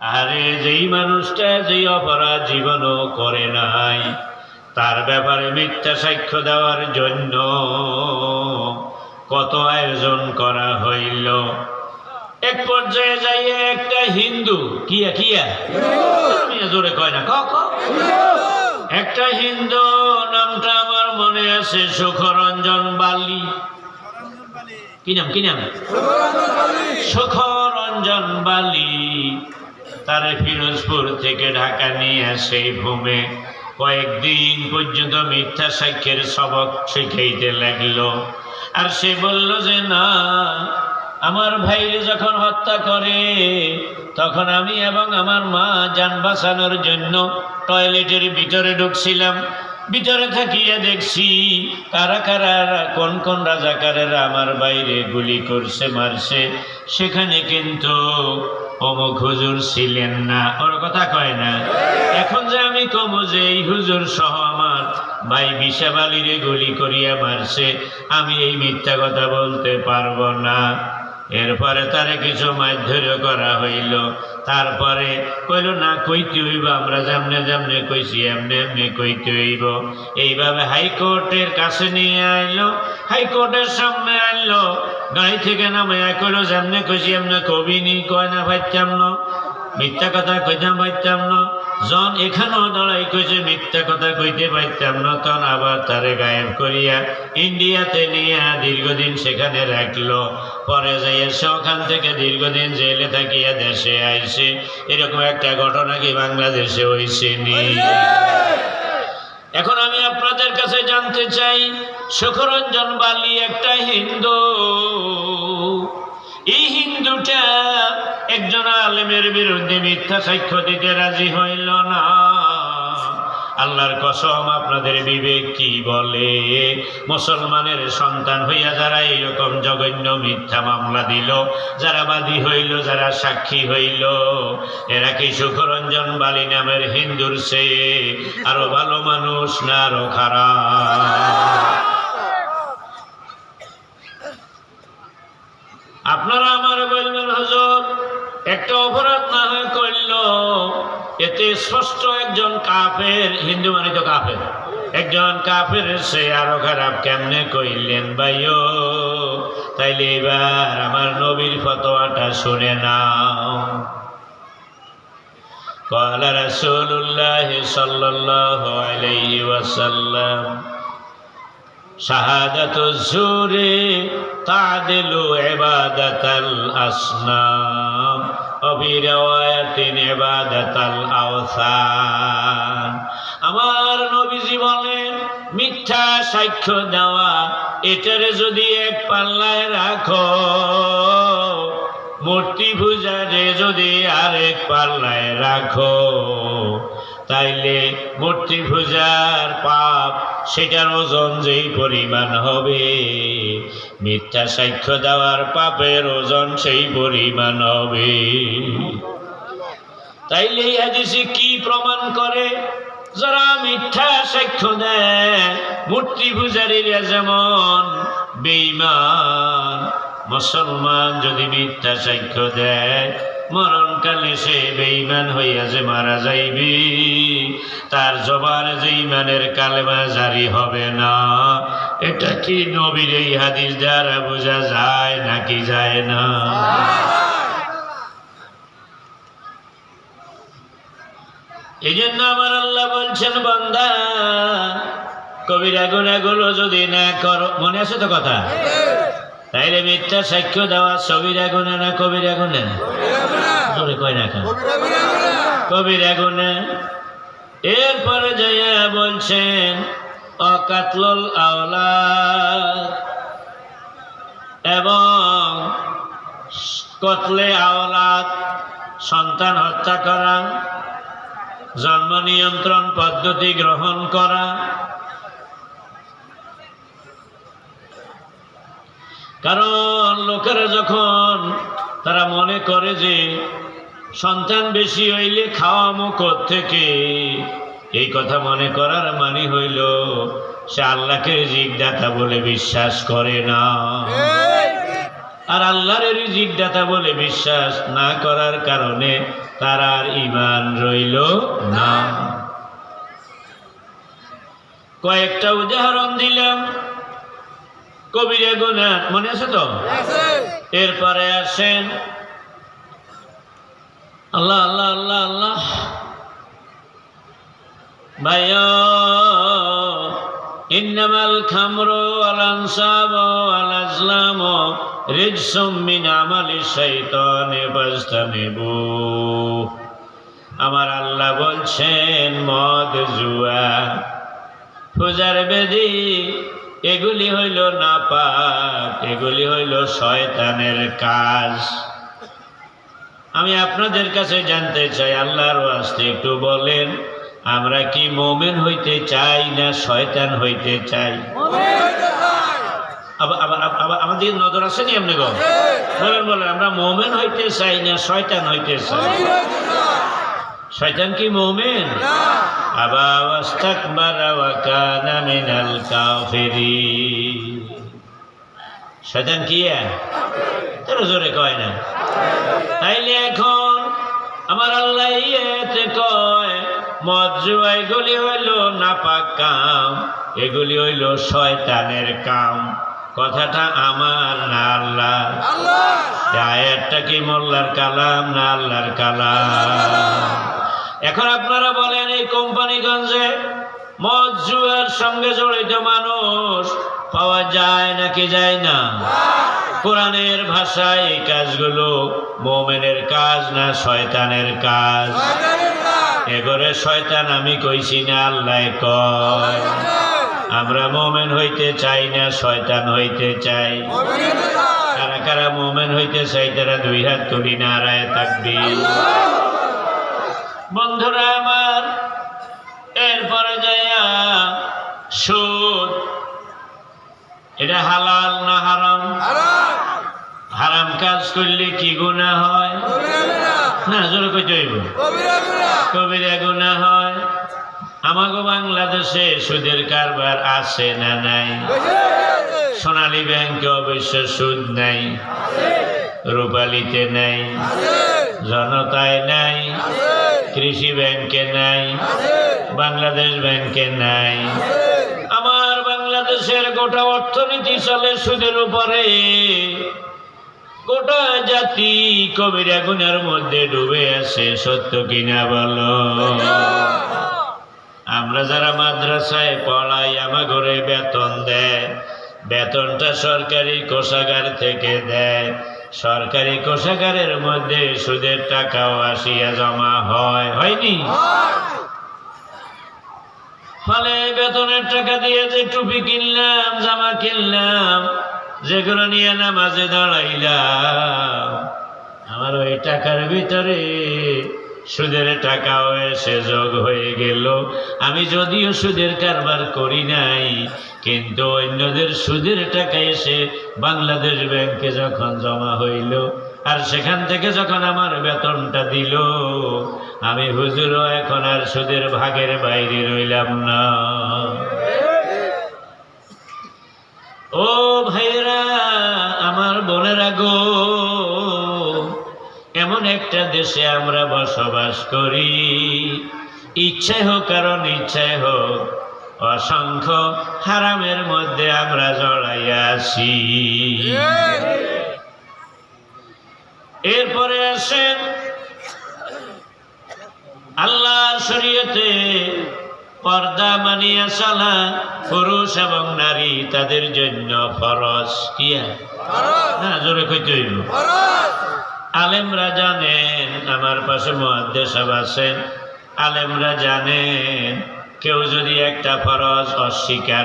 আরে যেই মানুষটা যেই অপরাধ জীবনও করে নাই, তার ব্যাপারে মিথ্যা সাক্ষ্য দেওয়ার জন্য কত আয়োজন করা হইল। এক পর্যায়ে যাইয়ে একটা হিন্দু, কিয়া কিয়া? জোরে কয় না। একটা হিন্দু, নামটা আমার মনে আছে, সুখরঞ্জন বালি। কি নাম কি নাম? সুখরঞ্জন বালি। তারে ফিরোজপুর থেকে ঢাকা নিয়ে আসে ভূমে কয়েকদিন পর্যন্ত মিথ্যা সাক্ষ্যের সবক শিখাইতে লাগল। আর সে বলল যে, না, আমার ভাইরে যখন হত্যা করে, তখন আমি এবং আমার মা যান বাঁচানোর জন্য টয়লেটের ভিতরে ঢুকছিলাম। ভিতরে থাকিয়ে দেখছি, কারা কারা, কোন কোন রাজাকারেরা আমার বাইরে গুলি করছে, মারছে, সেখানে কিন্তু অমুক হুজুর ছিলেন না। ওর কথা কয় না? এখন যে আমি কম যে এই হুজুর সহ আমার ভাই বিশাবালিরে গুলি করিয়া মারছে, আমি এই মিথ্যা কথা বলতে পারব না। এরপরে তারে কিছু মারধর্য করা হইল। তারপরে কইল, না, কইতে হইব, আমরা যেমনে যেমনে কইছি, এমনি এমনি কইতে হইব। এইভাবে হাইকোর্টের কাছে নিয়ে আইলো, হাইকোর্টের সামনে আনলো গাড়ি থেকে নামে কইল, যেমনে কইছি, এমনি কবি নি, কয় না পাইতাম না, মিথ্যা কথা কইতাম পাইতাম না। জন এখানেও দাঁড়াই কইছে, মিথ্যা কথা কইতে পাইতাম না আবার তারে গায়েব করিয়া ইন্ডিয়াতে নিয়ে দীর্ঘদিন সেখানে রাখল। পরে যাইয়া সে ওখান থেকে দীর্ঘদিন জেলে থাকিয়া দেশে আইসে। এরকম একটা ঘটনা কি বাংলাদেশে হয়েছে নি এখন আমি আপনাদের কাছে জানতে চাই সুখরঞ্জন বালি একটা হিন্দু। এই হিন্দুটা একজন আলেমের বিরুদ্ধে মিথ্যা সাক্ষ্য দিতে রাজি হইল না। আল্লাহর কসম, আপনাদের বিবেক কি বলে? মুসলমানের সন্তান হইয়া যারা এইরকম জঘন্য মিথ্যা মামলা দিল, যারা বাদী হইল, যারা সাক্ষী হইল, এরা কি সুখরঞ্জন বালি নামের হিন্দুর সে আরও ভালো মানুষ না আরও খারাপ আপনারা আমার বলবেন হজর একটা অপরাধ না হয় করল এতে স্পষ্ট একজন কাফের হিন্দু মানে তো কাফের একজন কাফের সে আরো খারাপ কেমনে কইলেন ভাইও তাইলে এবার আমার নবীর ফতোয়াটা শুনে নাও قال رسول الله صلى الله عليه وسلم শাহাদাত জুরে তাদিলু ইবাদাতাল আসনাম অবি রিওয়ায়াতিন আওসান। আমার নবীজি বলেন মিথ্যা সাক্ষ্য দেওয়া, এটারে যদি এক পাল্লায় রাখো, মূর্তি পূজারে যদি আরেক পাল্লায় রাখো তাইলে মূর্তি পূজার পাপ, সেটার ওজন যেই পরিমাণ হবে, মিথ্যা সাক্ষ্য দেওয়ার পাপের ওজন সেই পরিমাণ হবে। তাইলে হাদিসে কি প্রমাণ করে? যারা মিথ্যা সাক্ষ্য দেয়, মূর্তি পূজারীরা যেমন বেইমান মুসলমান যদি মিথ্যা সাক্ষ্য দেয় মরণকালে সে বেঈমান হইয়া যে মারা যাইবি, তার জবার যে ইমানের কালেমা জারি হবে না। এটা কি নবীর এই হাদিস দ্বারা বোঝা যায় নাকি যায় না? এই জন্য আমার আল্লাহ বলছেন, বান্দা, কবিরা গুণাগুলো যদি না করো, মনে আছে তো কথা? তাইলে মিথ্যা সাক্ষ্য দেওয়া ছবিরা গুণা না কবিরা গুণা কয় না কেন? কবিরা গুণা এরপরে যাইয়া বলছেন অকাতল আওলা এবং কতলে আওলাদ, সন্তান হত্যা করা, জন্ম নিয়ন্ত্রণ পদ্ধতি গ্রহণ করা কারণ লোকেরা যখন তারা মনে করে যে সন্তান বেশি হইলে খাওয়া মুখ থেকে এই কথা মনে করার মানে হইল, সে আল্লাহকে জিজ্ঞাতা বলে বিশ্বাস করে না। আর আল্লাহর দাতা বলে বিশ্বাস না করার কারণে তার আর ইমান রইল না। কয়েকটা উদাহরণ দিলাম। কবিরে গুণা মনে আছে তো? এরপরে আসেন আল্লাহ আল্লাহ আল্লাহ আল্লাহ। ভাইয়া ইন্নামাল খামরু ওয়াল আনসাবু ওয়াল আজলামু রিজসুম মিন আমালি শাইতানি ফাজতানিবু। আমার আল্লাহ বলছেন মদ জুয়া পূজার বেদি এগুলি হইল নাপাক এগুলি হইল শয়তানের কাজ। আমি আপনাদের কাছে জানতে চাই, আল্লাহর ওয়াস্তে একটু বলেন, আমরা কি মোমেন হইতে চাই না শয়তান হইতে চাই? আমাদের নজর আসেনি আপনি বলেন বলেন, আমরা মোমেন হইতে চাই না শয়তান হইতে চাই? শয়তান কি মোমেন? আবা ওয়াস্তাকবারা ওয়া কানা মিনাল কাফিরিন। শয়তান কি তোর জোরে কয় না। তাইলে এখন আমার আল্লাহ ইয়েতে কয় মদ জুয়া এগুলি হইল নাপাক কাম এগুলি হইল শয়তানের কাম। কথাটা আমার না আল্লাহ? আয়াতটা কি মোল্লার কালাম না আল্লাহর কালাম? এখন আপনারা বলেন এই কোম্পানিগঞ্জে মদ জুয়ার সঙ্গে জড়িত মানুষ পাওয়া যায় নাকি যায় না? কোরআনের ভাষায় এই কাজগুলো মোমেনের কাজ না শয়তানের কাজ? এগরে শয়তান আমি কইছি না, আল্লাহ কয়। আমরা মোমেন হইতে চাই না, শয়তান হইতে চাই। কারা কারা মোমেন হইতে চাই তারা দুই হাত তুলি না নারায় থাকবি বন্ধুরা আমার এরপরে যাইয়া সুদ। এটা হালাল না হারাম? হারাম। কাজ করলে কি গুণা হয়? না জোরে কইতে হইব। কবিরা গুণা হয়? আমাগো বাংলাদেশে সুদের কারবার আছে না নাই? সোনালী ব্যাংকে অবশ্য সুদ নাই। রূপালিতে নাই। জনতায় নাই। কৃষি ব্যাংকে নাই, বাংলাদেশ ব্যাংকে নাই। আমার বাংলাদেশের গোটা অর্থনীতি চলে সুদের উপরে। গোটা জাতি কবিরা গুনার মধ্যে ডুবে আছে, সত্য কিনা বলো? আমরা যারা মাদ্রাসায় পড়াই আমার ঘরে বেতন দেয়, বেতনটা সরকারি কোষাগার থেকে দেয়। সরকারি কোষাগারের মধ্যে সুদের টাকাও আসিয়া জমা হয়, হয়নি? ফলে বেতনের টাকা দিয়ে যে টুপি কিনলাম, জামা কিনলাম, যেগুলো নিয়ে নামাজে দাঁড়াইলাম, আমার ওই টাকার ভিতরে সুদের টাকাও এসে যোগ হয়ে গেল। আমি যদিও সুদের কারবার করি নাই, কিন্তু অন্যদের সুদের টাকা এসে বাংলাদেশ ব্যাংকে যখন জমা হইল, আর সেখান থেকে যখন আমার বেতনটা দিল, আমি হুজুরও এখন আর সুদের ভাগের বাইরে রইলাম না। ও ভাইরা আমার বোনেরা গো এমন একটা দেশে আমরা বসবাস করি। ইচ্ছাই হোক কারণ ইচ্ছাই হোক, অসংখ্য হারামের মধ্যে আমরা জড়াইয়া আছি। এরপরে আসেন আল্লাহর শরীয়তে পর্দা মানিয়া চলা পুরুষ এবং নারী, তাদের জন্য ফরজ কিয়া না, জোরে কইতে হইব। আলেমরা জানেন আমার পাশে মহাদেশ আছেন। আলেমরা জানেন কেউ যদি একটা ফরজ অস্বীকার